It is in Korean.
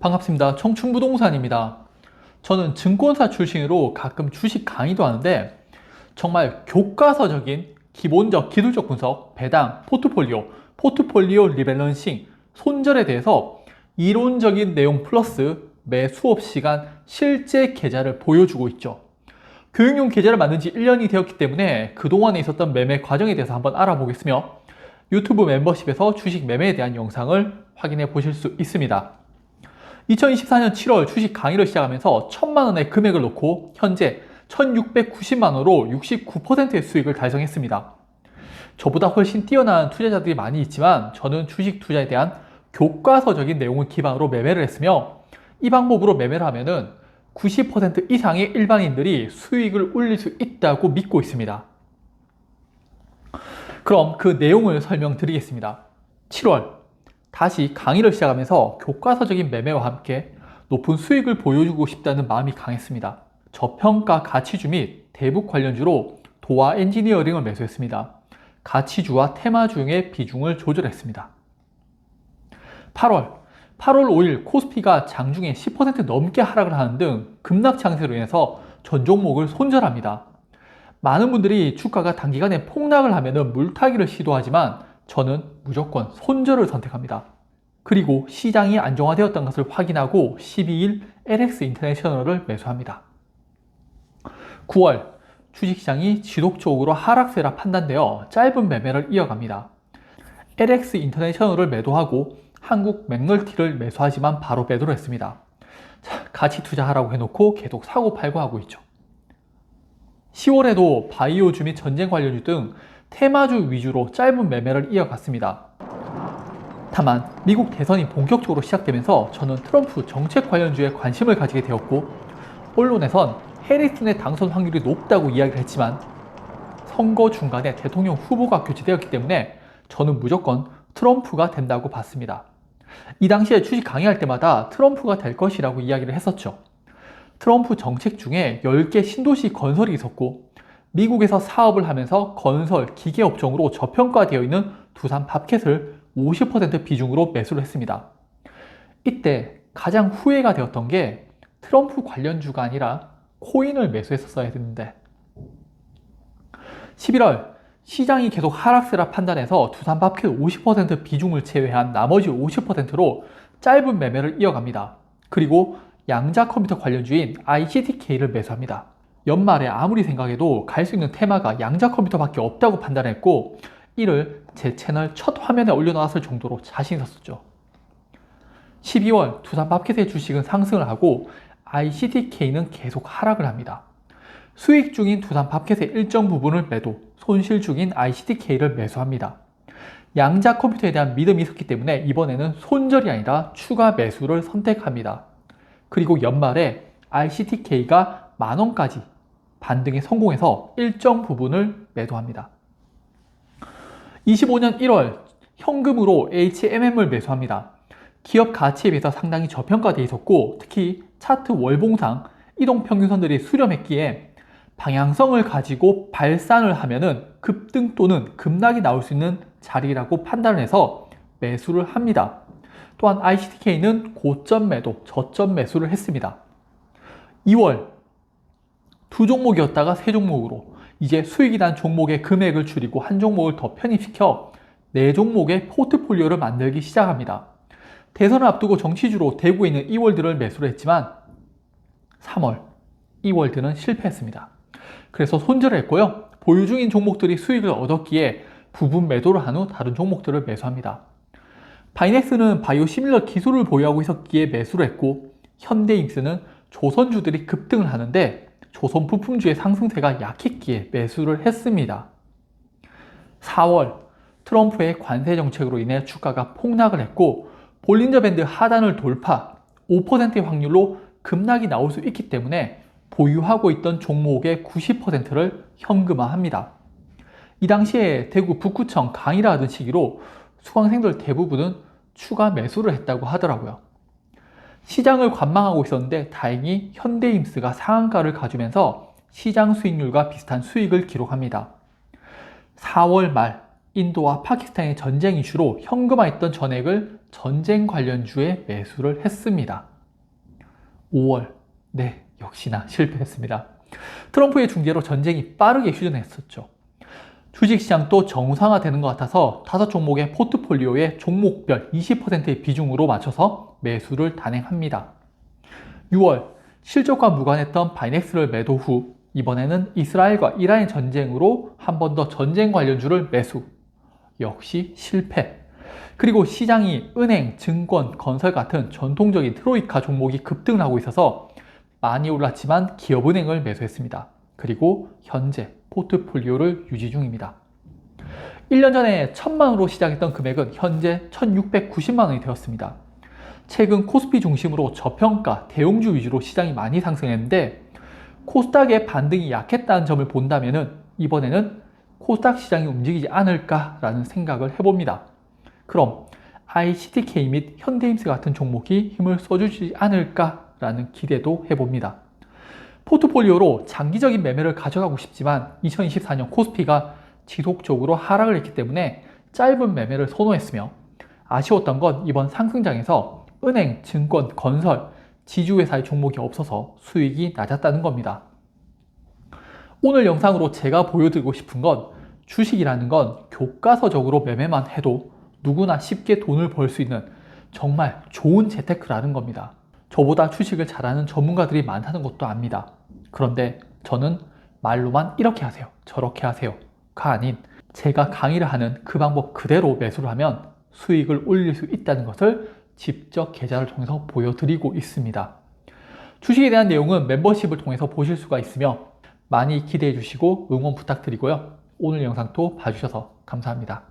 반갑습니다. 청춘부동산입니다. 저는 증권사 출신으로 가끔 주식 강의도 하는데 정말 교과서적인 기본적 기술적 분석, 배당, 포트폴리오, 포트폴리오 리밸런싱, 손절에 대해서 이론적인 내용 플러스 매 수업 시간 실제 계좌를 보여주고 있죠. 교육용 계좌를 만든 지 1년이 되었기 때문에 그동안에 있었던 매매 과정에 대해서 한번 알아보겠으며 유튜브 멤버십에서 주식 매매에 대한 영상을 확인해 보실 수 있습니다. 2024년 7월 주식 강의를 시작하면서 1000만 원의 금액을 놓고 현재 1690만 원으로 69%의 수익을 달성했습니다. 저보다 훨씬 뛰어난 투자자들이 많이 있지만 저는 주식 투자에 대한 교과서적인 내용을 기반으로 매매를 했으며 이 방법으로 매매를 하면은 90% 이상의 일반인들이 수익을 올릴 수 있다고 믿고 있습니다. 그럼 그 내용을 설명드리겠습니다. 7월 다시 강의를 시작하면서 교과서적인 매매와 함께 높은 수익을 보여주고 싶다는 마음이 강했습니다. 저평가 가치주 및 대북 관련주로 도화 엔지니어링을 매수했습니다. 가치주와 테마주의 비중을 조절했습니다. 8월 8월 5일 코스피가 장중에 10% 넘게 하락을 하는 등 급락 장세로 인해서 전 종목을 손절합니다. 많은 분들이 주가가 단기간에 폭락을 하면 물타기를 시도하지만 저는 무조건 손절을 선택합니다. 그리고 시장이 안정화되었던 것을 확인하고 12일 LX 인터내셔널을 매수합니다. 9월 주식시장이 지속적으로 하락세라 판단되어 짧은 매매를 이어갑니다. LX 인터내셔널을 매도하고 한국 맥널티를 매수하지만 바로 매도를 했습니다. 자, 같이 투자하라고 해놓고 계속 사고 팔고 하고 있죠. 10월에도 바이오주 및 전쟁 관련주 등 테마주 위주로 짧은 매매를 이어갔습니다. 다만 미국 대선이 본격적으로 시작되면서 저는 트럼프 정책 관련주에 관심을 가지게 되었고 언론에선 해리슨의 당선 확률이 높다고 이야기를 했지만 선거 중간에 대통령 후보가 교체되었기 때문에 저는 무조건 트럼프가 된다고 봤습니다. 이 당시에 주식 강의할 때마다 트럼프가 될 것이라고 이야기를 했었죠. 트럼프 정책 중에 10개 신도시 건설이 있었고 미국에서 사업을 하면서 건설, 기계 업종으로 저평가되어 있는 두산 밥켓을 50% 비중으로 매수를 했습니다. 이때 가장 후회가 되었던 게 트럼프 관련주가 아니라 코인을 매수했었어야 했는데 11월 시장이 계속 하락세라 판단해서 두산 밥켓 50% 비중을 제외한 나머지 50%로 짧은 매매를 이어갑니다. 그리고 양자 컴퓨터 관련주인 ICTK를 매수합니다. 연말에 아무리 생각해도 갈 수 있는 테마가 양자 컴퓨터밖에 없다고 판단했고 이를 제 채널 첫 화면에 올려놓았을 정도로 자신 있었죠. 12월 두산 밥켓의 주식은 상승을 하고 ICTK는 계속 하락을 합니다. 수익 중인 두산 밥켓의 일정 부분을 매도, 손실 중인 ICTK를 매수합니다. 양자 컴퓨터에 대한 믿음이 있었기 때문에 이번에는 손절이 아니라 추가 매수를 선택합니다. 그리고 연말에 ICTK가 만 원까지 반등에 성공해서 일정 부분을 매도합니다. 25년 1월 현금으로 HMM을 매수합니다. 기업 가치에 비해서 상당히 저평가되어 있었고 특히 차트 월봉상 이동평균선들이 수렴했기에 방향성을 가지고 발산을 하면은 급등 또는 급락이 나올 수 있는 자리라고 판단을 해서 매수를 합니다. 또한 ICTK는 고점 매도, 저점 매수를 했습니다. 2월 두 종목이었다가 세 종목으로 이제 수익이 난 종목의 금액을 줄이고 한 종목을 더 편입시켜 네 종목의 포트폴리오를 만들기 시작합니다. 대선을 앞두고 정치주로 대구에 있는 이월드를 매수를 했지만 3월 이월드는 실패했습니다. 그래서 손절을 했고요. 보유 중인 종목들이 수익을 얻었기에 부분 매도를 한 후 다른 종목들을 매수합니다. 바이넥스는 바이오 시밀러 기술을 보유하고 있었기에 매수를 했고 현대인스는 조선주들이 급등을 하는데 조선 부품주의 상승세가 약했기에 매수를 했습니다. 4월 트럼프의 관세 정책으로 인해 주가가 폭락을 했고 볼린저 밴드 하단을 돌파 5%의 확률로 급락이 나올 수 있기 때문에 보유하고 있던 종목의 90%를 현금화합니다. 이 당시에 대구 북구청 강의라 하던 시기로 수강생들 대부분은 추가 매수를 했다고 하더라고요. 시장을 관망하고 있었는데 다행히 현대임스가 상한가를 가주면서 시장 수익률과 비슷한 수익을 기록합니다. 4월 말 인도와 파키스탄의 전쟁 이슈로 현금화했던 전액을 전쟁 관련주에 매수를 했습니다. 5월, 네, 역시나 실패했습니다. 트럼프의 중재로 전쟁이 빠르게 휴전했었죠. 주식시장도 정상화되는 것 같아서 다섯 종목의 포트폴리오에 종목별 20%의 비중으로 맞춰서 매수를 단행합니다. 6월, 실적과 무관했던 바이넥스를 매도 후 이번에는 이스라엘과 이란의 전쟁으로 한 번 더 전쟁 관련주를 매수. 역시 실패. 그리고 시장이 은행, 증권, 건설 같은 전통적인 트로이카 종목이 급등을 하고 있어서 많이 올랐지만 기업은행을 매수했습니다. 그리고 현재 포트폴리오를 유지 중입니다. 1년 전에 1000만원으로 시작했던 금액은 현재 1690만원이 되었습니다. 최근 코스피 중심으로 저평가, 대용주 위주로 시장이 많이 상승했는데 코스닥의 반등이 약했다는 점을 본다면 이번에는 코스닥 시장이 움직이지 않을까라는 생각을 해봅니다. 그럼 ICTK 및 현대임스 같은 종목이 힘을 써주지 않을까라는 기대도 해봅니다. 포트폴리오로 장기적인 매매를 가져가고 싶지만 2024년 코스피가 지속적으로 하락을 했기 때문에 짧은 매매를 선호했으며 아쉬웠던 건 이번 상승장에서 은행, 증권, 건설, 지주회사의 종목이 없어서 수익이 낮았다는 겁니다. 오늘 영상으로 제가 보여드리고 싶은 건 주식이라는 건 교과서적으로 매매만 해도 누구나 쉽게 돈을 벌 수 있는 정말 좋은 재테크라는 겁니다. 저보다 주식을 잘하는 전문가들이 많다는 것도 압니다. 그런데 저는 말로만 이렇게 하세요. 저렇게 하세요.가 아닌 제가 강의를 하는 그 방법 그대로 매수를 하면 수익을 올릴 수 있다는 것을 직접 계좌를 통해서 보여드리고 있습니다. 주식에 대한 내용은 멤버십을 통해서 보실 수가 있으며 많이 기대해 주시고 응원 부탁드리고요. 오늘 영상도 봐주셔서 감사합니다.